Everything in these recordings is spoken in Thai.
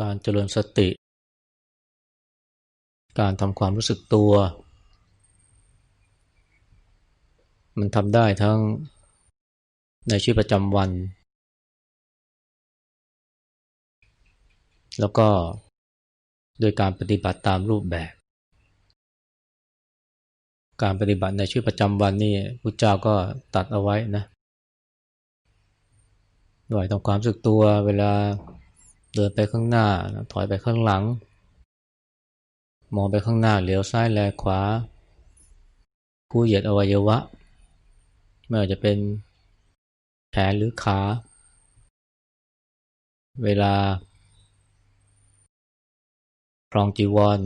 การเจริญสติ การทำความรู้สึกตัว มันทำได้ทั้งในชีวิตประจำวัน แล้วก็โดยการปฏิบัติตามรูปแบบ การปฏิบัติในชีวิตประจำวันนี่พุทธเจ้าก็ตัดเอาไว้นะหน่วยทำความรู้สึกตัวเวลา เดินไปข้างหน้า ถอยไปข้างหลัง มองไปข้างหน้าเหลียวซ้ายแลขวา ผู้เหยียดอวัยวะ ไม่ว่าจะเป็นแขนหรือขา เวลาครองจีวร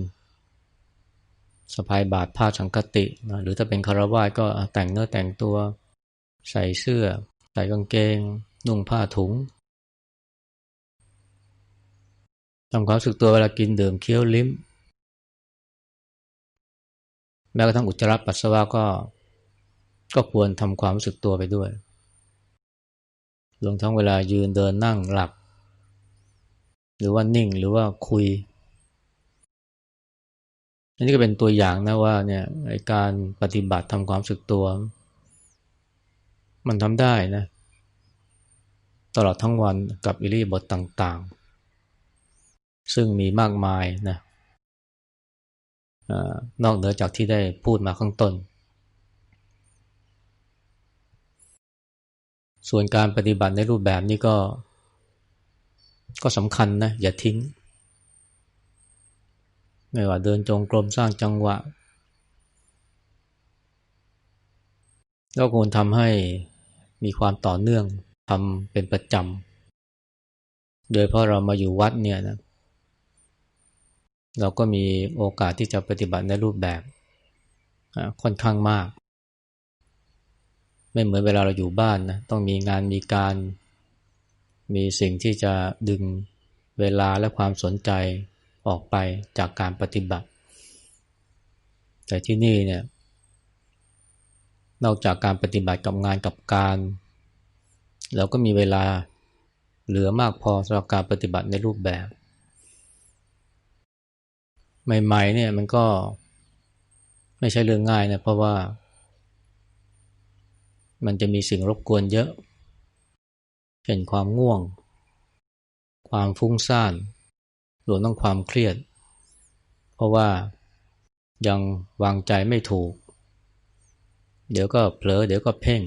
สะพายบาทผ้าสังกติหรือถ้าเป็นคารวะก็แต่งเนื้อแต่งตัว ใส่เสื้อ ใส่กางเกง นุ่งผ้าถุง ทำความรู้สึกตัวเวลากินดื่มเคี้ยวลิ้ม แม้กระทั่งอุจจาระปัสสาวะก็ ก็ควรทำความรู้สึกตัวไปด้วยรวมทั้งเวลายืนเดินนั่งหลับ หรือว่านิ่งหรือว่าคุยอันนี้ก็เป็นตัวอย่างนะว่าเนี่ยการปฏิบัติทำความสึกตัว มันทำได้นะ ตลอดทั้งวันกับอิริบทต่าง ซึ่งมีมากมายนะนอกเหนือจากที่ได้พูดมาข้างต้น ส่วนการปฏิบัติในรูปแบบนี้ก็ ก็สำคัญนะ อย่าทิ้ง ไม่ว่าเดินจงกรมสร้างจังหวะก็ควรทำให้มีความต่อเนื่องทำเป็นประจำ โดยเพราะเรามาอยู่วัดเนี่ยนะ เราก็มีโอกาสที่จะปฏิบัติในรูปแบบค่อนข้างมาก ไม่เหมือนเวลาเราอยู่บ้านนะต้องมีงานมีการ มีสิ่งที่จะดึงเวลาและความสนใจออกไปจากการปฏิบัติ แต่ที่นี่เนี่ยนอกจากการปฏิบัติกับงานกับการ เราก็มีเวลาเหลือมากพอสำหรับการปฏิบัติในรูปแบบ ใหม่ๆเนี่ยมันก็ไม่ใช่เรื่องง่ายนะเพราะว่า มันจะมีสิ่งรบกวนเยอะ เช่นความง่วง ความฟุ้งซ่านรวมทั้งความเครียด เพราะว่ายังวางใจไม่ถูก เดี๋ยวก็เผลอ เดี๋ยวก็เพ่ง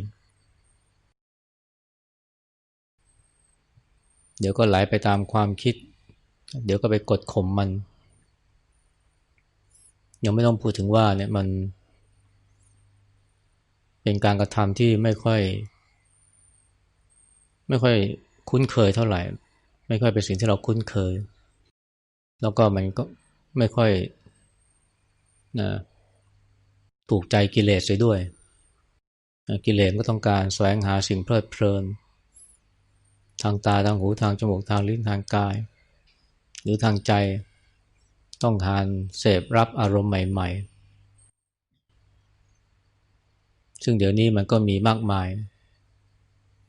เดี๋ยวก็ไหลไปตามความคิด เดี๋ยวก็ไปกดข่มมัน ยังไม่ต้องพูดถึงว่าเนี่ยมัน เป็นการกระทำที่ไม่ค่อย ไม่ค่อยคุ้นเคยเท่าไหร่ ไม่ค่อยเป็นสิ่งที่เราคุ้นเคย แล้วก็มันก็ไม่ค่อยนะถูกใจกิเลสเลยด้วย กิเลสก็ต้องการแสวงหาสิ่งเพลิดเพลิน ทางตาทางหูทางจมูกทางลิ้นทางกาย หรือทางใจ ต้องการเสพรับอารมณ์ใหม่ ๆ ซึ่งเดี๋ยวนี้มันก็มีมากมาย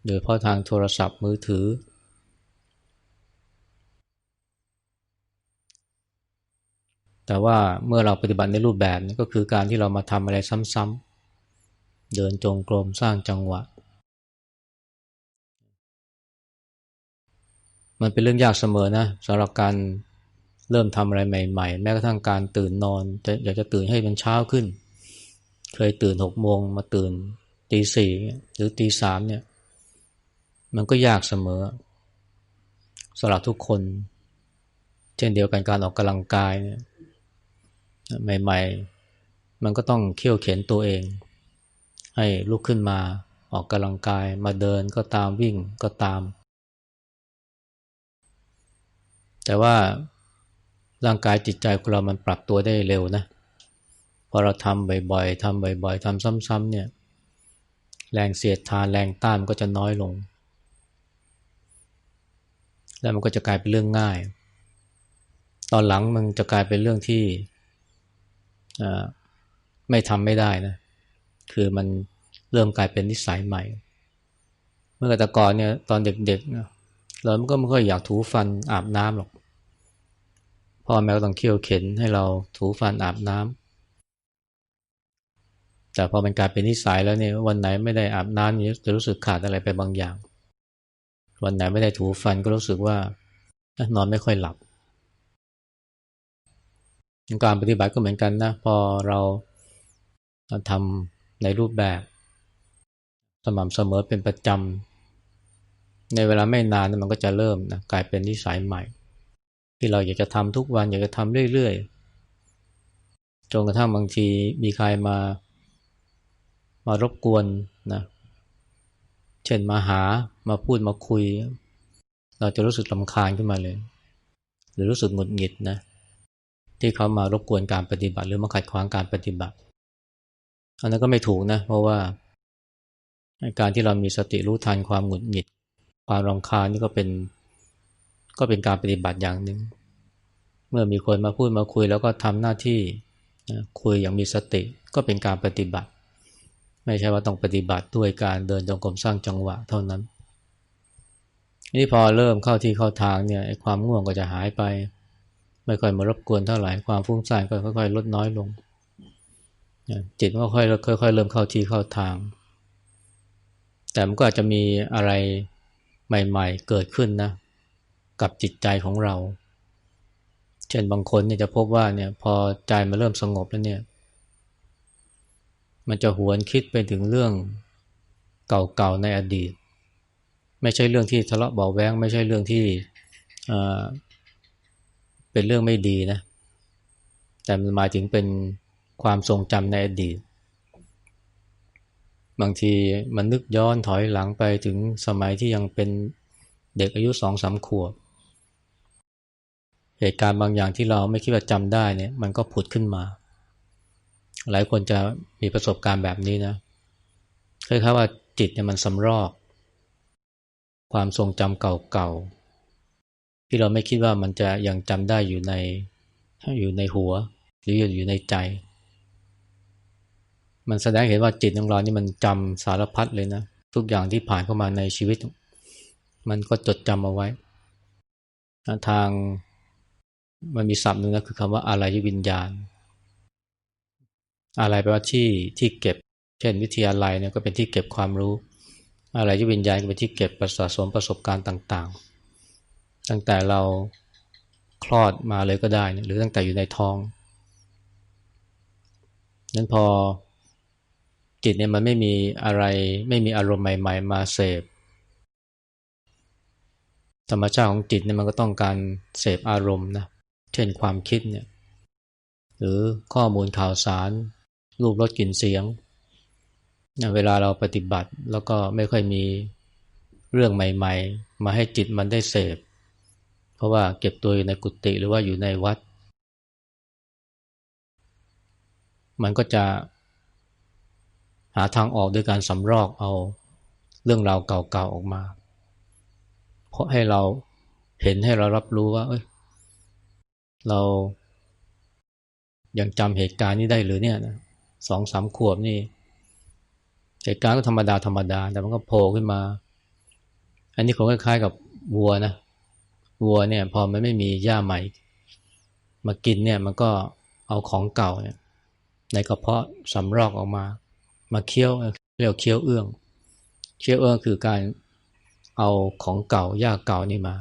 โดยเพราะทางโทรศัพท์มือถือ แต่ว่าเมื่อเราปฏิบัติในรูปแบบนี้ก็คือการที่เรามาทำอะไรซ้ำๆ เดินจงกรมสร้างจังหวะ มันเป็นเรื่องยากเสมอนะสำหรับการ เริ่มทำอะไรใหม่ ๆ แม้กระทั่งการตื่นนอนจะอยากจะตื่นให้มันเช้าขึ้น เคยตื่นหกโมงมาตื่นตีสี่หรือตีสามเนี่ย มันก็ยากเสมอสำหรับทุกคน เช่นเดียวกันการออกกำลังกายเนี่ยใหม่ ๆ มันก็ต้องเขี่ยวเข็นตัวเอง ให้ลุกขึ้นมาออกกำลังกายมาเดินก็ตามวิ่งก็ตาม แต่ว่า ร่างกายจิตใจของเรามันปรับตัวได้เร็วนะพอเราทำบ่อยๆทำบ่อยๆทำซ้ำๆเนี่ยแรงเสียดทานแรงต้านมันก็จะน้อยลง แล้วมันก็จะกลายเป็นเรื่องง่าย ตอนหลังมันจะกลายเป็นเรื่องที่ไม่ทำไม่ได้นะคือมันเริ่มกลายเป็นนิสัยใหม่ เมื่อแต่ก่อนเนี่ยตอนเด็กๆเราก็ไม่ค่อยอยากถูฟันอาบน้ำหรอก พ่อแม่ก็ต้องเคี่ยวเข็นให้เราถูฟันอาบน้ำแต่พอมันกลายเป็นนิสัยแล้วเนี่ยวันไหนไม่ได้อาบน้ำนี้จะรู้สึกขาดอะไรไปบางอย่าง วันไหนไม่ได้ถูฟันก็รู้สึกว่านอนไม่ค่อยหลับการปฏิบัติก็เหมือนกันนะพอเราทำในรูปแบบ สม่ำเสมอเป็นประจำในเวลาไม่นานมันก็จะเริ่มนะกลายเป็นนิสัยใหม่ ที่เราอยากจะทำทุกวันอยากจะทำเรื่อยๆจนกระทั่งบางทีมีใครมามารบกวนนะเช่นมาหามาพูดมาคุย เราจะรู้สึกลำคาญขึ้นมาเลย หรือรู้สึกหงุดหงิดนะที่เขามารบกวนการปฏิบัติ หรือมาขัดขวางการปฏิบัติอันนั้นก็ไม่ถูกนะ เพราะว่า การที่เรามีสติรู้ทันความหงุดหงิด ความรำคาญนี่ก็เป็น ก็เป็นการปฏิบัติอย่างหนึ่ง เมื่อมีคนมาพูดมาคุย แล้วก็ทำหน้าที่คุยอย่างมีสติ ก็เป็นการปฏิบัติ ไม่ใช่ว่าต้องปฏิบัติด้วยการเดินจงกรมสร้างจังหวะเท่านั้น นี่พอเริ่มเข้าที่เข้าทางเนี่ยความง่วงก็จะหายไป ไม่ค่อยมารบกวนเท่าไหร่ความฟุ้งซ่านก็ค่อยๆลดน้อยลง จิตก็ค่อยค่อยๆเริ่มเข้าที่เข้าทาง แต่มันก็อาจจะมีอะไรใหม่ ๆ เกิดขึ้นนะ กับจิตใจของเรา เช่นบางคนเนี่ยจะพบว่าเนี่ยพอใจมาเริ่มสงบแล้วเนี่ย มันจะหวนคิดไปถึงเรื่องเก่าๆในอดีต ไม่ใช่เรื่องที่ทะเลาะเบาแวงไม่ใช่เรื่องที่เป็นเรื่องไม่ดีนะ แต่มันหมายถึงเป็นความทรงจำในอดีต บางทีมันนึกย้อนถอยหลังไปถึงสมัยที่ยังเป็นเด็กอายุสองสามขวบ เหตุการณ์บางอย่างที่เราไม่คิดว่าจำได้เนี่ยมันก็ผุดขึ้นมา หลายคนจะมีประสบการณ์แบบนี้นะคล้ายๆว่าจิตเนี่ยมันสำรอก ความทรงจำเก่าๆ ที่เราไม่คิดว่ามันจะยังจำได้อยู่ในอยู่ในหัว หรืออยู่ในใจ มันแสดงเห็นว่าจิตของเรานี่มันจำสารพัดเลยนะ ทุกอย่างที่ผ่านเข้ามาในชีวิต มันก็จดจำเอาไว้ ทาง มันมีศัพท์หนึ่งนะคือคำว่าอะไรยวิญญาณ อะไรแปลว่าที่ที่เก็บ เช่น วิทยาลัยเนี่ยก็เป็นที่เก็บความรู้ อะไรยวิญญาณก็เป็นที่เก็บประสะสมประสบการณ์ต่าง ๆ ตั้งแต่เราคลอดมาเลยก็ได้ หรือตั้งแต่อยู่ในท้องนั้นพอจิตเนี่ยมันไม่มีอะไรไม่มีอารมณ์ใหม่ ๆ มาเสพธรรมชาติของจิตเนี่ยมันก็ต้องการเสพอารมณ์นะ เช่นความคิดเนี่ยหรือข้อมูลข่าวสาร รูปรสกลิ่นเสียง เวลาเราปฏิบัติแล้วก็ไม่ค่อยมีเรื่องใหม่ ๆ มาให้จิตมันได้เสพ เพราะว่าเก็บตัวอยู่ในกุฏิหรือว่าอยู่ในวัด มันก็จะหาทางออกด้วยการสำรอกเอาเรื่องราวเก่าๆออกมา เพราะให้เราเห็นให้เรารับรู้ว่า เอ้ย เรายังจำเหตุการณ์นี้ได้หรือเนี่ยนะสองสามขวบนี่ เหตุการณ์ก็ธรรมดาธรรมดา แต่มันก็โผล่ขึ้นมา อันนี้คงคล้ายๆกับวัวนะวัวเนี่ยพอมันไม่มีหญ้าใหม่ มากินเนี่ยมันก็เอาของเก่าเนี่ยในกระเพาะสำรอกออกมา มาเคี้ยวเรียกเคี้ยวเอื้อง เคี้ยวเอื้องคือการเอาของเก่าหญ้าเก่านี่มา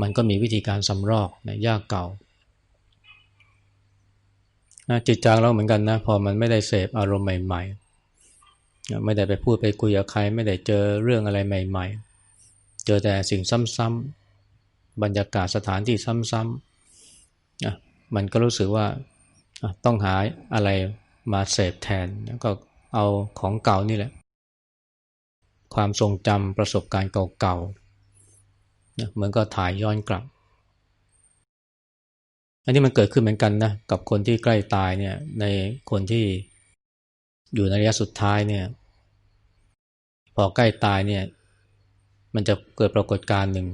มันก็มีวิธีการสำรอกนะหญ้าเก่าจิตใจเราเหมือนกันนะพอมันไม่ได้เสพอารมณ์ใหม่ๆ ไม่ได้ไปพูดไปคุยกับใคร ไม่ได้เจอเรื่องอะไรใหม่ ๆ เจอแต่สิ่งซ้ำๆบรรยากาศสถานที่ซ้ำๆมันก็รู้สึกว่าต้องหาอะไรมาเสพแทนแล้วก็เอาของเก่านี่แหละ ความทรงจำประสบการณ์เก่าๆ เหมือนก็ถ่ายย้อนกลับ อันนี้มันเกิดขึ้นเหมือนกันนะกับคนที่ใกล้ตายเนี่ยในคนที่อยู่ในระยะสุดท้ายเนี่ย พอใกล้ตายเนี่ย มันจะเกิดปรากฏการณ์หนึ่ง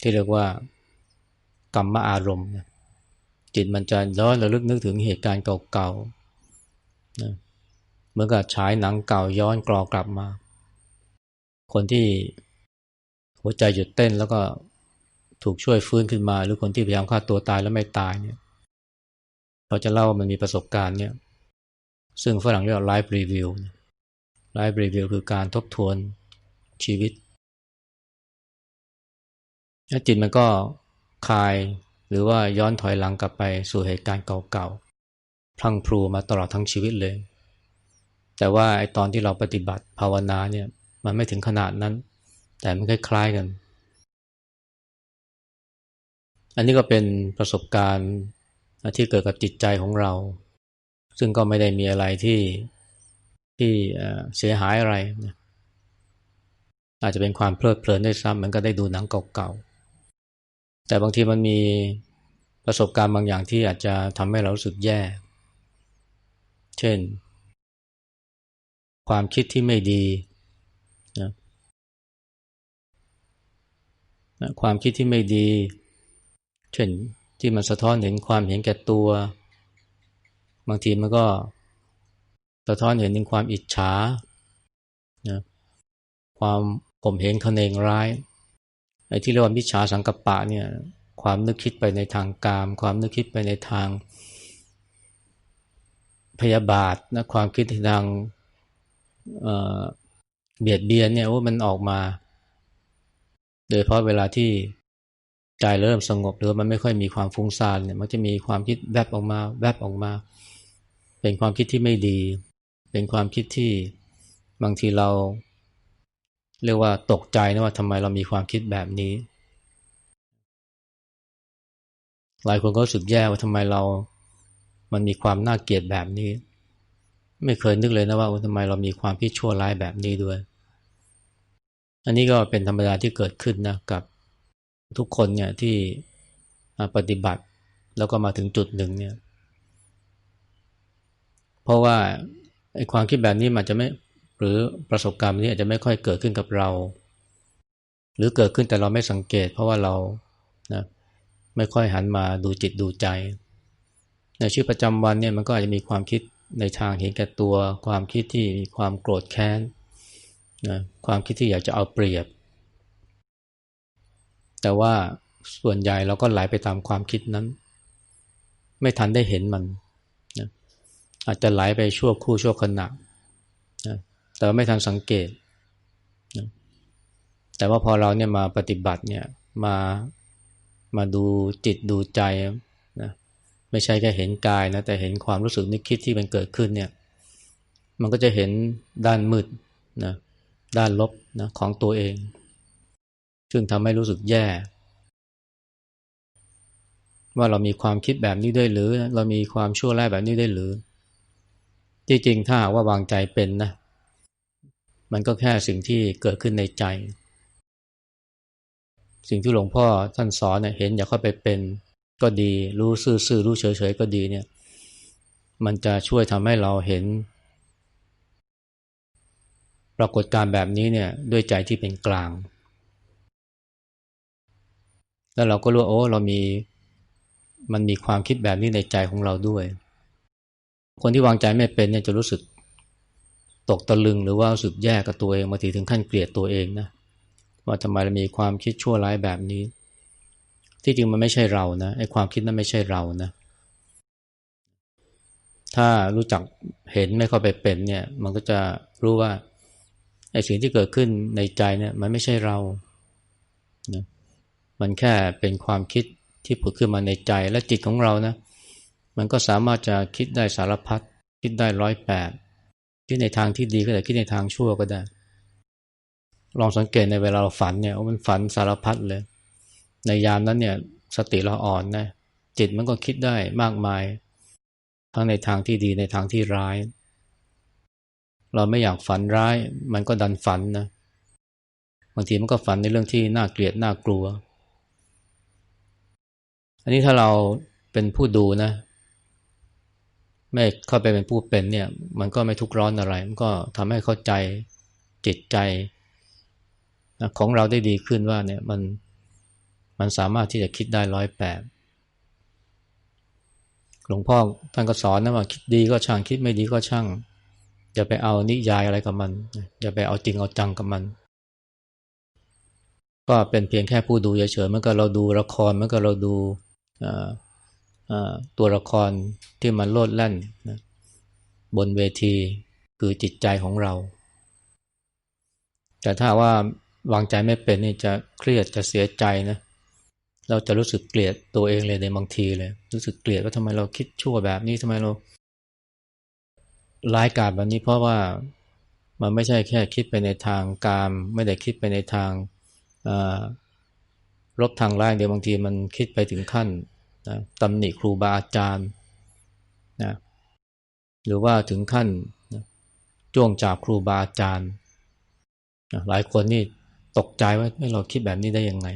ที่เรียกว่ากรรมอารมณ์จิตมันจะย้อนระลึกนึกถึงเหตุการณ์เก่าๆนะเหมือนกับฉายหนังเก่าย้อนกรอกลับมา คนที่ หัวใจหยุดเต้นแล้วก็ถูกช่วยฟื้นขึ้นมา หรือคนที่พยายามฆ่าตัวตายแล้วไม่ตายเนี่ยเขาจะเล่าว่ามันมีประสบการณ์เนี่ยซึ่งฝรั่งเรียกว่า life review life review คือการทบทวนชีวิตแล้วจิตมันก็คลายหรือว่าย้อนถอยหลังกลับไปสู่เหตุการณ์เก่าๆพลังพลูมาตลอดทั้งชีวิตเลย แต่ว่าไอตอนที่เราปฏิบัติภาวนาเนี่ยมันไม่ถึงขนาดนั้น แต่มันคล้ายๆกัน อันนี้ก็เป็นประสบการณ์ที่เกิดกับจิตใจของเรา ซึ่งก็ไม่ได้มีอะไรที่ที่เสียหายอะไรนะอาจจะเป็นความเพลิดเพลินได้ซ้ำมันก็ได้ดูหนังเก่าๆ แต่บางทีมันมีประสบการณ์บางอย่างที่อาจจะทำให้เรารู้สึกแย่ เช่น ความคิดที่ไม่ดีนะ ความคิดที่ไม่ดี เช่นที่มันสะท้อนเห็นความเห็นแก่ตัว บางทีมันก็สะท้อนเห็นถึงความอิจฉานะความข่มเหงขเนงร้ายไอ้ที่เรียกว่ามิจฉาสังกปะเนี่ย ความนึกคิดไปในทางกาม ความนึกคิดไปในทางพยาบาทนะความคิดทางเเบียดเบียนเนี่ยว่ามันออกมา โดยเพราะเวลาที่ใจเริ่มสงบหรือมันไม่ค่อยมีความฟุ้งซ่านเนี่ยมันจะมีความคิดแวบออกมา แวบออกมา เป็นความคิดที่ไม่ดี เป็นความคิดที่บางทีเรา เรียกว่าตกใจนะว่าทำไมเรามีความคิดแบบนี้ หลายคนก็รู้สึกแย่ว่าทำไมเรา มันมีความน่าเกลียดแบบนี้ ไม่เคยนึกเลยนะว่าทำไมเรามีความคิดชั่วร้ายแบบนี้ด้วย อันนี้ก็เป็นธรรมดาที่เกิดขึ้นนะกับทุกคนเนี่ยที่ปฏิบัติแล้วก็มาถึงจุดหนึ่งเนี่ย เพราะว่าไอ้ความคิดแบบนี้มันจะไม่หรือประสบการณ์นี้อาจจะไม่ค่อยเกิดขึ้นกับเรา หรือเกิดขึ้นแต่เราไม่สังเกต เพราะว่าเรานะไม่ค่อยหันมาดูจิตดูใจ ในชีวิตประจำวันเนี่ยมันก็อาจจะมีความคิดในทางเห็นแก่ตัว ความคิดที่มีความโกรธแค้น นะความคิดที่อยากจะเอาเปรียบ แต่ว่าส่วนใหญ่เราก็ไหลไปตามความคิดนั้น ไม่ทันได้เห็นมันนะอาจจะไหลไปชั่วคู่ชั่วขณะนะแต่ไม่ทันสังเกตนะแต่ว่าพอเราเนี่ยมาปฏิบัติเนี่ยมามาดูจิตดูใจนะไม่ใช่แค่เห็นกายนะแต่เห็นความรู้สึกนึกคิดที่มันเกิดขึ้นเนี่ย มันก็จะเห็นด้านมืดนะ ด้านลบนะของตัวเอง ซึ่งทำให้รู้สึกแย่ ว่าเรามีความคิดแบบนี้ด้วยหรือ เรามีความชั่วร้ายแบบนี้ได้หรือ จริงๆ ถ้าว่าวางใจเป็นนะ มันก็แค่สิ่งที่เกิดขึ้นในใจ สิ่งที่หลวงพ่อท่านสอนเนี่ยเห็นอย่าเข้าไปเป็นก็ดี รู้ซื่อๆรู้เฉยๆก็ดีเนี่ย มันจะช่วยทำให้เราเห็น ปรากฏการแบบนี้เนี่ยด้วยใจที่เป็นกลาง แล้วเราก็รู้โอ้เรามีมันมีความคิดแบบนี้ในใจของเราด้วย คนที่วางใจไม่เป็นเนี่ยจะรู้สึกตกตะลึงหรือว่ารู้สึกแย่กับตัวเองบางทีถึงขั้นเกลียดตัวเองนะว่าทำไมเรามีความคิดชั่วร้ายแบบนี้ ที่จริงมันไม่ใช่เรานะไอ้ความคิดนั้นไม่ใช่เรานะถ้ารู้จักเห็นไม่เข้าไปเป็นเนี่ย มันก็จะรู้ว่า ไอ้สิ่งที่เกิดขึ้นในใจเนี่ยมันไม่ใช่เรานะมันแค่เป็นความคิดที่ผุดขึ้นมาในใจและจิตของเรานะ มันก็สามารถจะคิดได้สารพัดคิดได้ร้อยแปดคิดในทางที่ดีก็ได้คิดในทางชั่วก็ได้ ลองสังเกตในเวลาเราฝันเนี่ยมันฝันสารพัดเลย ในยามนั้นเนี่ยสติเราอ่อนนะจิตมันก็คิดได้มากมาย ทั้งในทางที่ดีในทางที่ร้าย เราไม่อยากฝันร้าย มันก็ดันฝันนะบางทีมันก็ฝันในเรื่องที่น่าเกลียดน่ากลัว อันนี้ถ้าเราเป็นผู้ดูนะ ไม่เข้าไปเป็นผู้เป็นเนี่ย มันก็ไม่ทุกร้อนอะไร มันก็ทำให้เข้าใจจิตใจนะของเราได้ดีขึ้นว่าเนี่ยมันมันสามารถที่จะคิดได้ร้อยแปดหลวงพ่อท่านก็สอนนะว่าคิดดีก็ช่างคิดไม่ดีก็ช่าง อย่าไปเอานิยายอะไรกับมัน อย่าไปเอาจริงเอาจังกับมัน ก็เป็นเพียงแค่ผู้ดูเฉยๆเมื่อก็เราดูละครเมื่อก็เราดูตัวละครที่มันโลดแล่นนะบนเวทีคือจิตใจของเรา แต่ถ้าว่าวางใจไม่เป็นนี่จะเครียดจะเสียใจนะเราจะรู้สึกเกลียดตัวเองเลยในบางทีเลย รู้สึกเกลียดว่าทำไมเราคิดชั่วแบบนี้ทำไมเรา ร้ายกาจแบบนี้เพราะว่ามันไม่ใช่แค่คิดไปในทางกาม ไม่ได้คิดไปในทางลบทางร้ายเดียวบางทีมันคิดไปถึงขั้นนะตำหนิครูบาอาจารย์นะหรือว่าถึงขั้นนะจ้วงจับครูบาอาจารย์นะหลายคนนี่ตกใจว่าเราคิดแบบนี้ได้ยังไง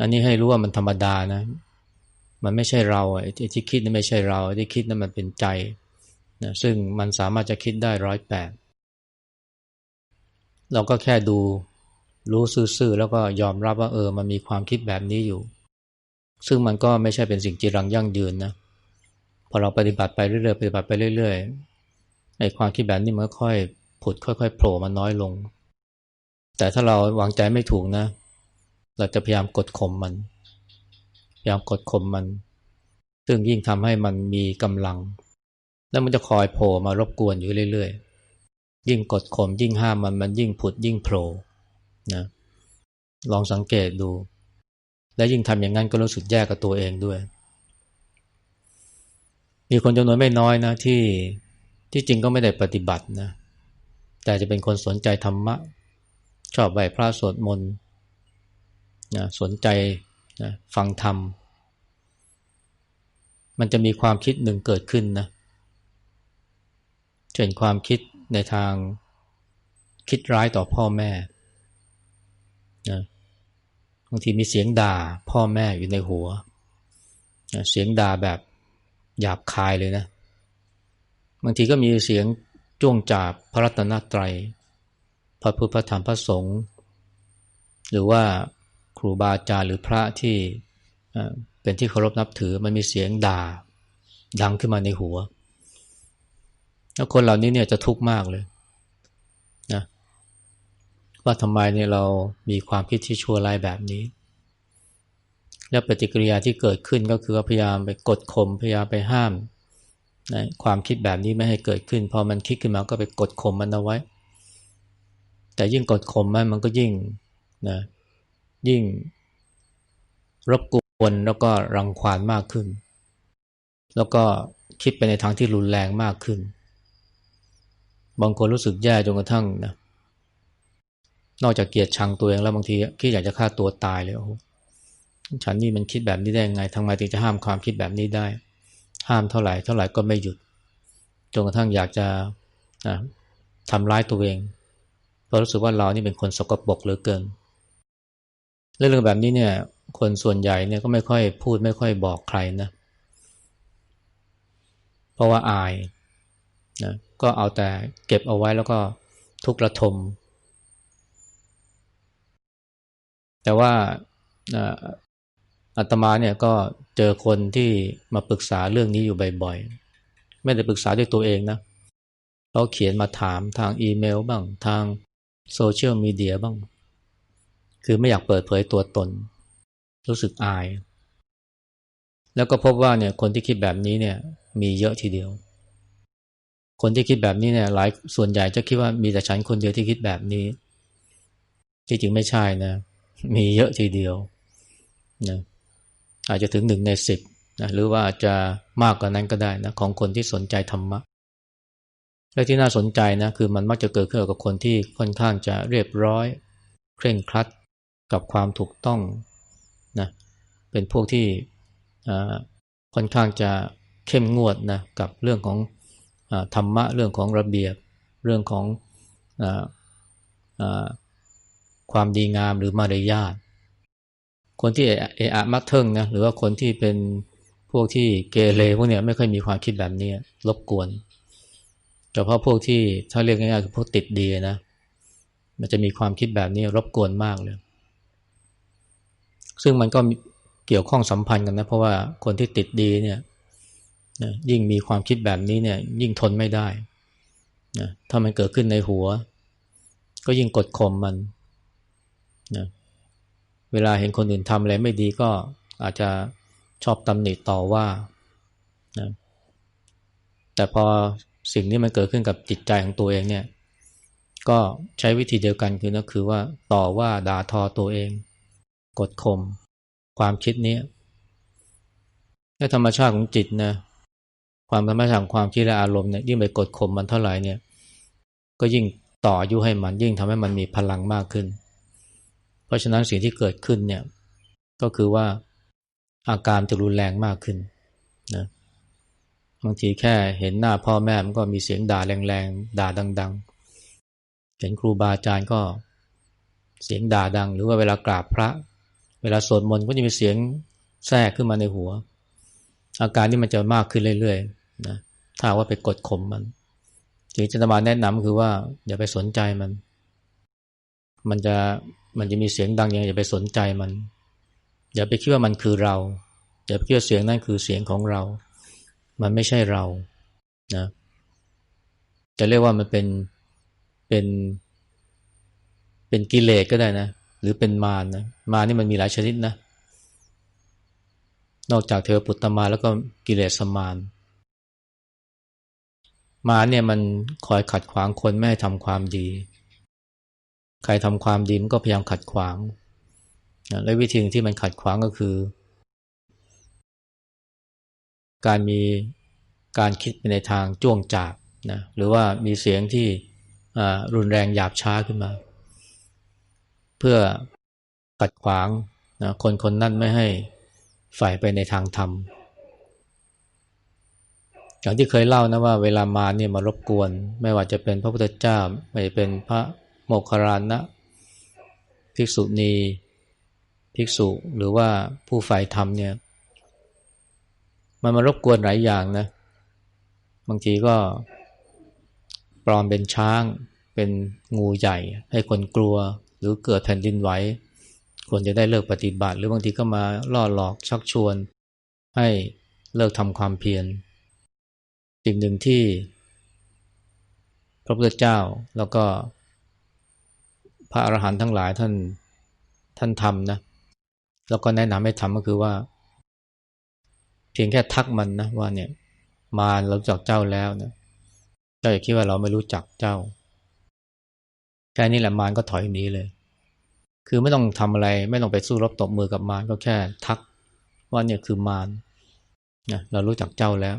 อันนี้ให้รู้ว่ามันธรรมดานะ มันไม่ใช่เราไอ้ที่คิดนั่นไม่ใช่เราที่คิดนั่นมันเป็นใจนะซึ่งมันสามารถจะคิดได้ร้อยแปดเราก็แค่ดูรู้ซื่อๆแล้วก็ยอมรับว่าเออมันมีความคิดแบบนี้อยู่ ซึ่งมันก็ไม่ใช่เป็นสิ่งจีรังยั่งยืนนะพอเราปฏิบัติไปเรื่อยๆปฏิบัติไปเรื่อยๆไอ้ความคิดแบบนี้มันค่อยผุดค่อยๆโผล่มาน้อยลง แต่ถ้าเราวางใจไม่ถูกนะ เราจะพยายามกดข่มมัน ยามกดข่มมัน ซึ่งยิ่งทำให้มันมีกำลัง แล้วมันจะคอยโผล่มารบกวนอยู่เรื่อยๆ ยิ่งกดข่มยิ่งห้ามมันมันยิ่งผุดยิ่งโผล่นะลองสังเกตดู และยิ่งทำอย่างนั้นก็รู้สึกแย่กับตัวเองด้วย มีคนจำนวนไม่น้อยนะที่ที่จริงก็ไม่ได้ปฏิบัตินะแต่จะเป็นคนสนใจธรรมะ ชอบไหวพระสวดมนต์นะสนใจ นะฟังธรรม มันจะมีความคิดหนึ่งเกิดขึ้นนะเช่นความคิดในทางคิดร้ายต่อพ่อแม่นะบางทีมีเสียงด่าพ่อแม่อยู่ในหัวนะเสียงด่าแบบหยาบคายเลยนะ บางทีก็มีเสียงจ้วงจาบพระรัตนตรัยพระพุทธธรรมพระสงฆ์หรือว่า รูบาอาจารย์หรือพระที่เป็นที่เคารพนับถือมันมีเสียงด่า ดังขึ้นมาในหัวแล้วคนเหล่านี้เนี่ยจะทุกข์มากเลยนะว่าทำไมเนี่ยเรามีความคิดที่ชั่วร้ายแบบนี้ และปฏิกิริยาที่เกิดขึ้นก็คือพยายามไปกดข่มพยายามไปห้ามนะความคิดแบบนี้ไม่ให้เกิดขึ้น พอมันคิดขึ้นมาก็ไปกดข่มมันเอาไว้ แต่ยิ่งกดข่มมันมันก็ยิ่งนะ ยิ่งรบกวนแล้วก็รังควานมากขึ้น แล้วก็คิดไปในทางที่รุนแรงมากขึ้น บางคนรู้สึกแย่จนกระทั่งนะนอกจากเกลียดชังตัวเองแล้วบางทีคิดอยากจะฆ่าตัวตายเลยโอ้ฉันนี่มันคิดแบบนี้ได้ยังไงทำไมถึงจะห้ามความคิดแบบนี้ได้ ห้ามเท่าไหร่เท่าไหร่ก็ไม่หยุดจนกระทั่งอยากจะนะทำร้ายตัวเองเพราะรู้สึกว่าเรานี่เป็นคนสกปรกเหลือเกิน เรื่องแบบนี้เนี่ย คนส่วนใหญ่เนี่ยก็ไม่ค่อยพูดไม่ค่อยบอกใครนะ เพราะว่าอายนะก็เอาแต่เก็บเอาไว้แล้วก็ทุกระทม แต่ว่าอาตมาเนี่ยก็เจอคนที่มาปรึกษาเรื่องนี้อยู่บ่อยๆ ไม่ได้ปรึกษาด้วยตัวเองนะเขาเขียนมาถามทางอีเมลบ้างทางโซเชียลมีเดียบ้าง คือไม่อยากเปิดเผยตัวตน รู้สึกอาย แล้วก็พบว่าเนี่ยคนที่คิดแบบนี้เนี่ยมีเยอะทีเดียว คนที่คิดแบบนี้เนี่ยหลายส่วนใหญ่จะคิดว่ามีแต่ฉันคนเดียวที่คิดแบบนี้ที่จริงไม่ใช่นะ มีเยอะทีเดียวนะอาจจะถึงหนึ่งในสิบนะหรือว่าอาจจะมากกว่านั้นก็ได้นะของคนที่สนใจธรรมะ และที่น่าสนใจนะคือมันมักจะเกิดขึ้นกับคนที่ค่อนข้างจะเรียบร้อย เคร่งครัด กับความถูกต้องนะเป็นพวกที่ค่อนข้างจะเข้มงวดนะกับเรื่องของอธรรมะเรื่องของระเบียบ เรื่องของอความดีงามหรือมารยาทคนที่เอะอะมักเทิงนะหรือว่าคนที่เป็นพวกที่เกเรพวกเนี้ยไม่ค่อยมีความคิดแบบนี้รบกวนแต่เพราะพวกที่ถ้าเรียกง่ายๆคือพวกติดดีนะมันจะมีความคิดแบบนี้รบกวนมากเลย ซึ่งมันก็เกี่ยวข้องสัมพันธ์กันนะ เพราะว่าคนที่ติดดีเนี่ยยิ่งมีความคิดแบบนี้เนี่ยยิ่งทนไม่ได้นะถ้ามันเกิดขึ้นในหัว ก็ยิ่งกดข่มมันนะเวลาเห็นคนอื่นทำอะไรไม่ดีก็อาจจะชอบตำหนิต่อว่านะแต่พอสิ่งนี้มันเกิดขึ้นกับจิตใจของตัวเองเนี่ย ก็ใช้วิธีเดียวกันคือก็คือว่าต่อว่าด่าทอตัวเอง กดข่มความคิดนี้ถ้าธรรมชาติของจิตนะความธรรมชาติของความคิดและอารมณ์เนี่ยยิ่งไปกดข่มมันเท่าไหร่เนี่ย ก็ยิ่งต่ออายุให้มันยิ่งทำให้มันมีพลังมากขึ้น เพราะฉะนั้นสิ่งที่เกิดขึ้นเนี่ยก็คือว่าอาการจะรุนแรงมากขึ้นนะบางทีแค่เห็นหน้าพ่อแม่มันก็มีเสียงด่าแรงๆด่าดัง ๆ เห็นครูบาอาจารย์ก็เสียงด่าดัง หรือว่าเวลากราบพระ เวลาสวดมนต์ก็จะมีเสียงแทรกขึ้นมาในหัว อาการนี้มันจะมากขึ้นเรื่อยๆนะถ้าว่าไปกดข่มมันสิ่งที่จะมาแนะนำคือว่า อย่าไปสนใจมัน มันจะมันจะมีเสียงดังยังไงอย่าไปสนใจมัน อย่าไปคิดว่ามันคือเรา อย่าไปคิดว่าเสียงนั่นคือเสียงของเรา มันไม่ใช่เรานะจะเรียกว่ามันเป็นเป็นเป็นกิเลสก็ได้นะ หรือเป็นมารนะมารนี่มันมีหลายชนิดนะ นอกจากเทวปุตตมาแล้วก็กิเลสมารมาเนี่ยมันคอยขัดขวางคนไม่ให้ทำความดี ใครทำความดีมันก็พยายามขัดขวาง และวิธีที่มันขัดขวางก็คือ การมีการคิดไปในทางจ้วงจาบนะหรือว่ามีเสียงที่รุนแรงหยาบช้าขึ้นมา พื่อขัดขวางนะคนคนนั้นไม่ให้ฝ่ายไปในทางธรรมอย่างที่เคยเล่านะว่าเวลามาเนี่ยมารบกวน ไม่ว่าจะเป็นพระพุทธเจ้า ไม่เป็นพระโมคคารณนะภิกษุณีภิกษุหรือว่าผู้ฝ่ายธรรมเนี่ย มันมารบกวนหลายอย่างนะ บางทีก็ปลอมเป็นช้าง เป็นงูใหญ่ ให้คนกลัว รือเกิดแผ่นดินไหวคนจะได้เลิกปฏิบัติ หรือบางทีก็มาล่อหลอกชักชวน ให้เลิกทำความเพียรสิ่งหนึ่งที่ พระพุทธเจ้าแล้วก็ พระอรหันต์ทั้งหลายท่านท่านทำนะแล้วก็แนะนำให้ทำก็คือว่า เพียงแค่ทักมันนะว่าเนี่ยมาเราจักเจ้าแล้วนะเจ้าอย่าคิดว่าเราไม่รู้จักเจ้า แค่นี้แหละมารก็ถอยหนีเลย คือไม่ต้องทำอะไร ไม่ต้องไปสู้รบตบมือกับมารก็แค่ทักว่าเนี่ยคือมารนะเรารู้จักเจ้าแล้ว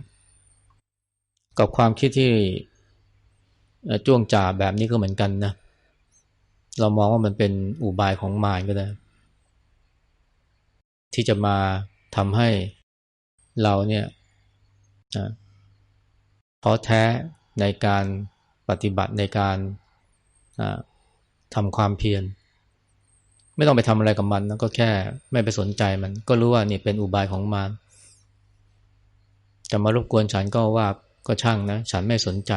กับความคิดที่จ้วงจ่าแบบนี้ก็เหมือนกันนะเรามองว่ามันเป็นอุบายของมารก็ได้ ที่จะมาทำให้เราเนี่ยท้อแท้ในการปฏิบัติในการ ทำความเพียรไม่ต้องไปทำอะไรกับมันนะก็แค่ไม่ไปสนใจมัน ก็รู้ว่านี่เป็นอุบายของมารจะมารบกวนฉันก็ว่าก็ช่างนะ ฉันไม่สนใจ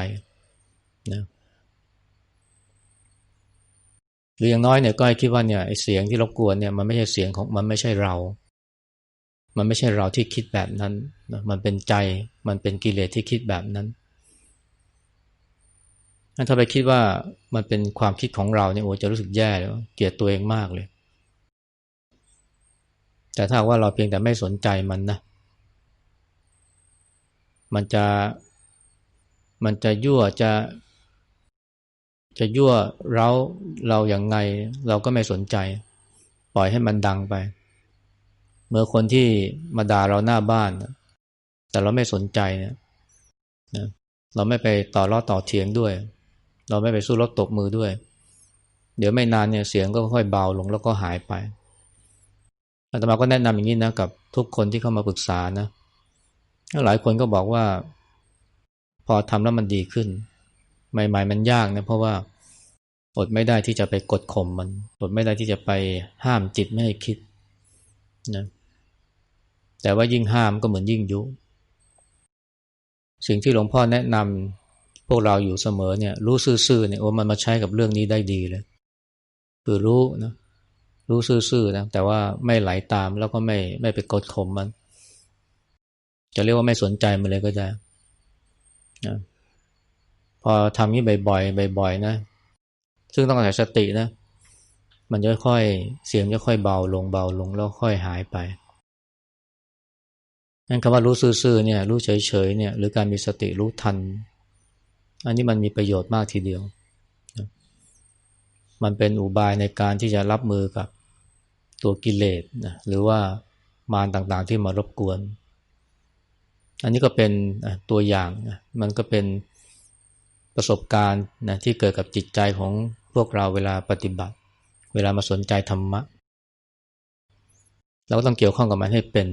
นะหรืออย่างน้อยเนี่ยก็ให้คิดว่าเนี่ยไอเสียงที่รบกวนเนี่ยมันไม่ใช่เสียงของมันไม่ใช่เรา มันไม่ใช่เราที่คิดแบบนั้นนะมันเป็นใจมันเป็นกิเลสที่คิดแบบนั้น ถ้าไปคิดว่ามันเป็นความคิดของเราเนี่ยโอ้จะรู้สึกแย่เลยเกลียดตัวเองมากเลย แต่ถ้าว่าเราเพียงแต่ไม่สนใจมันนะ มันจะ มันจะยั่วจะ จะยั่วเราเราอย่างไง เราก็ไม่สนใจ ปล่อยให้มันดังไป เมื่อคนที่มาด่าเราหน้าบ้าน แต่เราไม่สนใจเนี่ยเราไม่ไปต่อรอต่อเถียงด้วย เราไม่ไปสู้รบตบมือด้วย เดี๋ยวไม่นานเนี่ยเสียงก็ค่อยเบาลงแล้วก็หายไปอาตมาก็แนะนำอย่างนี้นะกับทุกคนที่เข้ามาปรึกษานะหลายคนก็บอกว่า พอทำแล้วมันดีขึ้น ใหม่ๆมันยากนะเพราะว่าอดไม่ได้ที่จะไปกดข่มมันอดไม่ได้ที่จะไปห้ามจิตไม่ให้คิดนะแต่ว่ายิ่งห้ามก็เหมือนยิ่งยุ สิ่งที่หลวงพ่อแนะนำ พวกเราอยู่เสมอเนี่ยรู้ซื่อๆเนี่ยโอ้มันมาใช้กับเรื่องนี้ได้ดีเลย คือรู้นะรู้ซื่อๆนะแต่ว่าไม่ไหลาตามแล้วก็ไม่ไม่ไปกดข่มมัน จะเรียกว่าไม่สนใจมันเลยก็ได้นะพอทำนี้บ่อยๆบ่อยๆนะ ซึ่งต้องอาศัยสตินะ มันจะค่อยเสียงจะค่อยเบาลงเบาลงแล้วค่อยหายไปนั่นคำว่ารู้ซื่อๆเนี่ยรู้เฉยๆเนี่ยหรือการมีสติรู้ทัน อันนี้มันมีประโยชน์มากทีเดียว มันเป็นอุบายในการที่จะรับมือกับตัวกิเลสนะหรือว่ามารต่างๆที่มารบกวน อันนี้ก็เป็นตัวอย่างนะมันก็เป็นประสบการณ์นะที่เกิดกับจิตใจของพวกเราเวลาปฏิบัติ เวลามาสนใจธรรมะ เราก็ต้องเกี่ยวข้องกับมันให้เป็น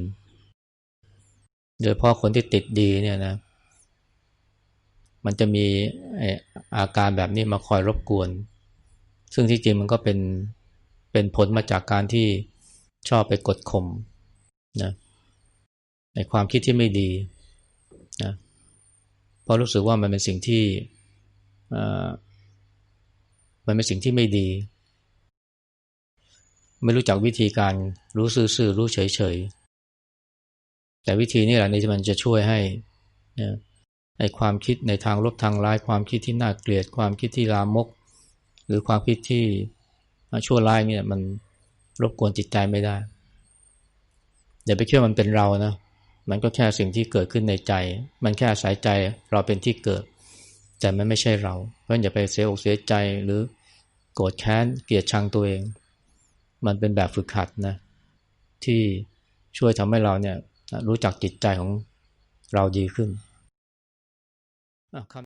โดยเฉพาะคนที่ติดดีเนี่ยนะ มันจะมีอาการแบบนี้มาคอยรบกวน ซึ่งที่จริงมันก็เป็นเป็นผลมาจากการที่ชอบไปกดข่มนะในความคิดที่ไม่ดีนะเพราะรู้สึกว่ามันเป็นสิ่งที่มันเป็นสิ่งที่ไม่ดี ไม่รู้จักวิธีการรู้ซื่อๆรู้เฉยๆแต่วิธีนี้แหละนี่มันจะช่วยให้นะ ในความคิดในทางลบทางร้าย ความคิดที่น่าเกลียด ความคิดที่ลามก หรือความคิดที่ชั่วร้ายเนี่ยมันรบกวนจิตใจไม่ได้อย่าไปเชื่อมันเป็นเรานะมันก็แค่สิ่งที่เกิดขึ้นในใจ มันแค่อาศัยใจเราเป็นที่เกิด แต่มันไม่ใช่เรา เพราะอย่าไปเสียอกเสียใจหรือโกรธแค้นเกลียดชังตัวเอง มันเป็นแบบฝึกหัดนะที่ช่วยทำให้เราเนี่ยรู้จักจิตใจของเราดีขึ้น Oh. come